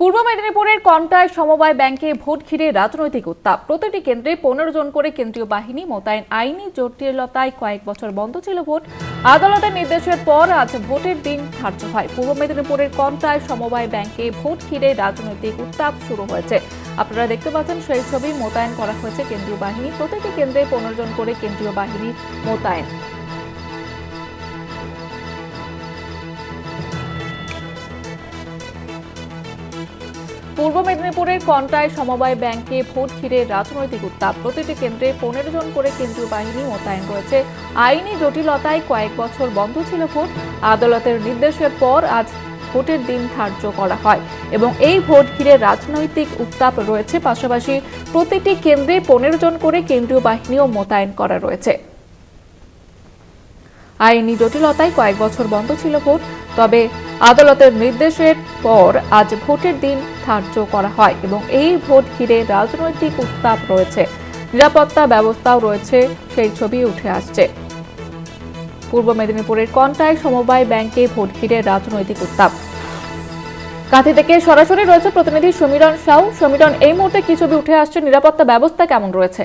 পূর্ব মেদিনীপুরের কন্টায় সমবায় ব্যাংকে ভোট ঘিরে রাজনৈতিক উত্তাপ। প্রতিটি কেন্দ্রে পনেরো জন করে কেন্দ্রীয় বাহিনী, মোতায়েন আইনি জটিলতায় কয়েক বছর বন্ধ ছিল ভোট। আদালতের নির্দেশের পর আজ ভোটের দিন ধার্য হয়। পূর্ব মেদিনীপুরের কন্টায় সমবায় ব্যাংকে ভোট ঘিরে রাজনৈতিক উত্তাপ শুরু হয়েছে। আপনারা দেখতে পাচ্ছেন, সেই ছবি মোতায়েন করা হয়েছে কেন্দ্রীয় বাহিনী। প্রতিটি কেন্দ্রে পনেরো জন করে কেন্দ্রীয় বাহিনী মোতায়েন। পূর্ব মেদিনীপুরের কন্টায় সমবায় ব্যাংকে ভোট ঘিরে রাজনৈতিক উত্তাপ। প্রতিটি কেন্দ্রে পনেরো জন করে কেন্দ্রীয় বাহিনী মোতায়েন রয়েছে আইনি জটিলতায় কয়েক বছর বন্ধ ছিল ভোট। আদালতের নির্দেশের পর আজ ভোটের দিন ধার্য করা হয় এবং এই ভোট ঘিরে রাজনৈতিক উত্তাপ রয়েছে। পাশাপাশি প্রতিটি কেন্দ্রে পনেরো জন করে কেন্দ্রীয় বাহিনীও মোতায়েন করা রয়েছে। আইনি জটিলতায় কয়েক বছর বন্ধ ছিল ভোট, তবে আদালতের নির্দেশের পর আজ ভোটের দিন ধার্য করা হয় এবং এই ভোট ঘিরে রাজনৈতিক উত্তাপ রয়েছে। নিরাপত্তা ব্যবস্থাও রয়েছে, সেই ছবি উঠে আসছে। পূর্ব মেদিনীপুরের কন্টায় সমবায় ব্যাংকে ভোট ঘিরে রাজনৈতিক উত্তাপ। কাঁথি থেকে সরাসরি রয়েছে প্রতিনিধি সমীরণ সাউ। সমীরণ, এই মুহূর্তে কি ছবি উঠে আসছে? নিরাপত্তা ব্যবস্থা কেমন রয়েছে?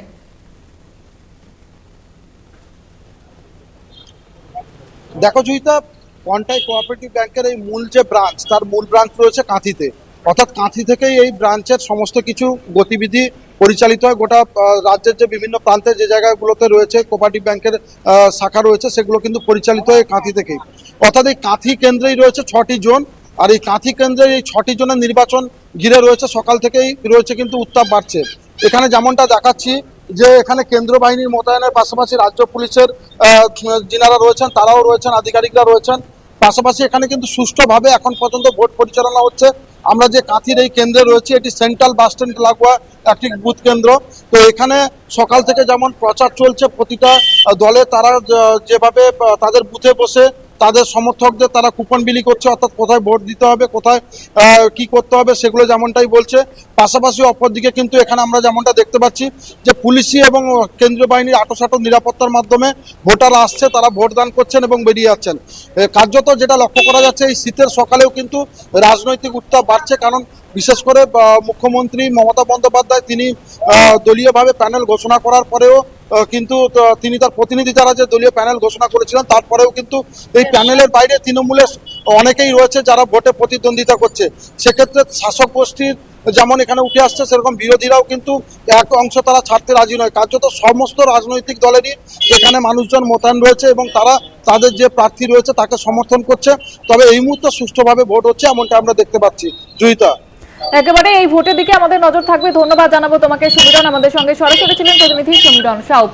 দেখো, জয়িতা কন্টাই কোঅপারেটিভ ব্যাংকের এই মূল যে ব্রাঞ্চ তার মূল ব্রাঞ্চ রয়েছে কাঁথিতে। অর্থাৎ কাঁথি থেকেই এই ব্রাঞ্চের সমস্ত কিছু গতিবিধি পরিচালিত হয়। গোটা রাজ্যের যে বিভিন্ন প্রান্তে যে জায়গাগুলোতে রয়েছে কোঅপারেটিভ ব্যাংকের শাখা রয়েছে, সেগুলো কিন্তু পরিচালিত হয় কাঁথি থেকেই। অর্থাৎ এই কাঁথি কেন্দ্রেই রয়েছে ছটি জোন, আর এই কাঁথি কেন্দ্রের এই ছটি জনের নির্বাচন ঘিরে রয়েছে। সকাল থেকেই রয়েছে কিন্তু উত্তাপ বাড়ছে। এখানে যেমনটা দেখাচ্ছি যে এখানে কেন্দ্র বাহিনীর মোতায়েনের পাশাপাশি রাজ্য পুলিশের যিনারা রয়েছেন, তারাও রয়েছেন, আধিকারিকরা রয়েছেন। পাশাপাশি এখানে কিন্তু সুষ্ঠুভাবে এখন পর্যন্ত ভোট পরিচালনা হচ্ছে। আমরা যে কাঁথির এই কেন্দ্রে রয়েছে, এটি সেন্ট্রাল বাস স্ট্যান্ড লাগোয়া একটি বুথ কেন্দ্র। তো এখানে সকাল থেকে যেমন প্রচার চলছে, প্রতিটা দলে তারা যেভাবে, তাদের বুথে বসে তাদের সমর্থকদের তারা কুপন বিলি করছে, অর্থাৎ কোথায় ভোট দিতে হবে, কোথায় কি করতে হবে সেগুলো যেমনটাই বলছে। পাশাপাশি অপরদিকে কিন্তু এখানে আমরা যেমনটা দেখতে পাচ্ছি যে পুলিশি এবং কেন্দ্রীয় বাহিনীর আটোসাটো নিরাপত্তার মাধ্যমে ভোটার আসছে, তারা ভোট দান করছেন এবং বেরিয়ে যাচ্ছেন। কার্যত যেটা লক্ষ্য করা যাচ্ছে, এই শীতের সকালেও কিন্তু রাজনৈতিক উত্তাপ বাড়ছে, কারণ বিশেষ করে মুখ্যমন্ত্রী মমতা বন্দ্যোপাধ্যায় তিনি দলীয়ভাবে প্যানেল ঘোষণা করার পরেও কিন্তু তিনি তার প্রতিনিধি যারা যে দলীয় প্যানেল ঘোষণা করেছিলেন, তারপরেও কিন্তু এই প্যানেলের বাইরে তৃণমূলের অনেকেই রয়েছে যারা ভোটে প্রতিদ্বন্দ্বিতা করছে। সেক্ষেত্রে শাসক গোষ্ঠীর যেমন এখানে উঠে আসছে, সেরকম বিরোধীরাও কিন্তু এক অংশ তারা ছাড়তে রাজি নয়। কার্যত সমস্ত রাজনৈতিক দলেরই এখানে মানুষজন মোতায়েন রয়েছে এবং তারা তাদের যে প্রার্থী রয়েছে তাকে সমর্থন করছে। তবে এই মুহূর্তে সুষ্ঠুভাবে ভোট হচ্ছে, এমনটা আমরা দেখতে পাচ্ছি। জয়িতা একেবারে এই ভোটের দিকে আমাদের নজর থাকবে। ধন্যবাদ জানাব তোমাকে সমীরণ আমাদের সঙ্গে। সরাসরি ছিলেন প্রতিনিধি সমীরণ সাউ।